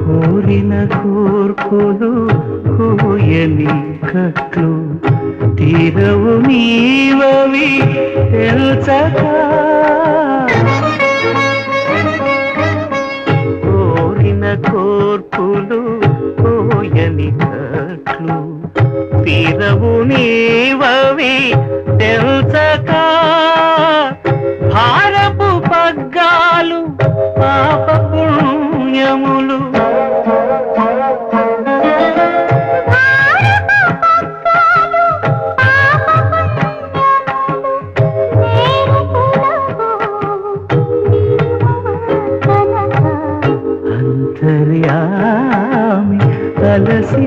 కోరిన కోర్పులు కోయని కట్లు తీరవు నీవవి తెలుసక కట్లు తీరవు నీవవి తెలుసక భారపు పగ్గాలు పాప పుణ్యములు. అంతర్యామి తలసి